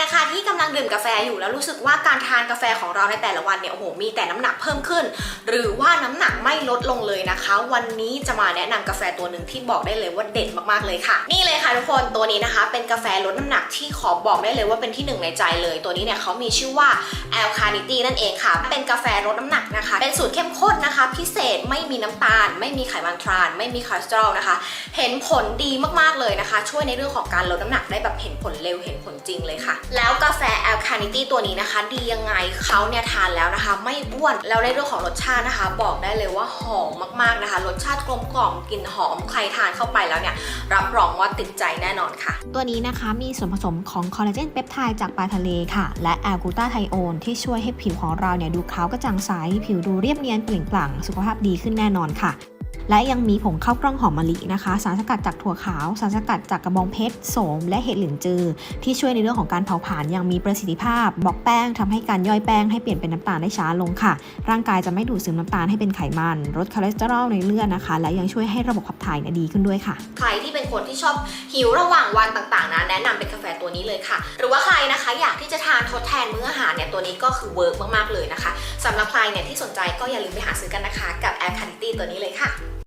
นะคะที่กำลังดื่มกาแฟอยู่แล้วรู้สึกว่าการทานกาแฟของเราในแต่ละวันเนี่ยโอ้โหมีแต่น้ำหนักเพิ่มขึ้น หรือว่าน้ำหนักไม่ลดลงเลยนะคะ วันนี้จะมาแนะนำกาแฟตัวหนึ่งที่บอกได้เลยว่าเด็ดมากๆเลยค่ะ นี่เลยค่ะทุกคนตัวนี้นะคะ เป็นกาแฟลดน้ำหนักที่ขอบอกได้เลยว่าเป็นที่หนึ่งในใจเลย ตัวนี้เนี่ยเขามีชื่อว่า a l k a l i t y นั่นเองค่ะ เป็นกาแฟลดน้ำหนักนะคะ เป็นสูตรเข้มข้นนะคะ พิเศษไม่มีน้ำตาล ไม่มีไขมันทราน ไม่มีคอเลสเตอรอลนะคะ เห็นผลดีมากๆเลยนะคะ ช่วยในเรื่องของการลดน้ำหนักได้แบบเห็นผลเร็วเห็นผลจริงเลยค่ะแล้วกาแฟ a l k a l i t y ตัวนี้นะคะ ดียังไงเขาเนี่ยทานแล้วนะคะ ไม่อ้วนแล้วในเรื่องของรสชาตินะคะ บอกได้เลยว่าหอมมากๆนะคะ รสชาติกลมกล่อมกลิ่นหอมใครทานเข้าไปแล้วเนี่ยรับรองว่าติดใจแน่นอนค่ะ ตัวนี้นะคะมีส่วนผสมของคอลลาเจนเปปไทด์จากปลาทะเลค่ะ และแอลกูตาไทโอนที่ช่วยให้ผิวของเราเนี่ยดูขาวกระจ่างใสผิวดูเรียบเนียนเปล่งปลั่งสุขภาพดีขึ้นแน่นอนค่ะ และยังมีผงข้าวกล้องหอมมะลินะคะ สารสกัดจากถั่วขาว สารสกัดจากกระบองเพชรโสม และเห็ดหลินจือ ที่ช่วยในเรื่องของการเผาผลาญอย่างมีประสิทธิภาพบล็อกแป้งทำให้การย่อยแป้งให้เปลี่ยนเป็นน้ำตาลได้ช้าลงค่ะ ร่างกายจะไม่ดูดซึมน้ำตาลให้เป็นไขมันลดคอเลสเตอรอลในเลือดนะคะ และยังช่วยให้ระบบขับถ่ายดีขึ้นด้วยค่ะ ใครที่เป็นคนที่ชอบหิวระหว่างวันต่างๆนะแนะนำเป็นกาแฟ นี้เลยค่ะ หรือว่าใครนะคะอยากที่จะทานทดแทนมื้ออาหารเนี่ยตัวนี้ก็คือเวิร์กมากๆเลยนะคะสำหรับใครเนี่ยที่สนใจก็อย่าลืมไปหาซื้อกันนะคะ กับ a l k a l i t y ตัวนี้เลยค่ะ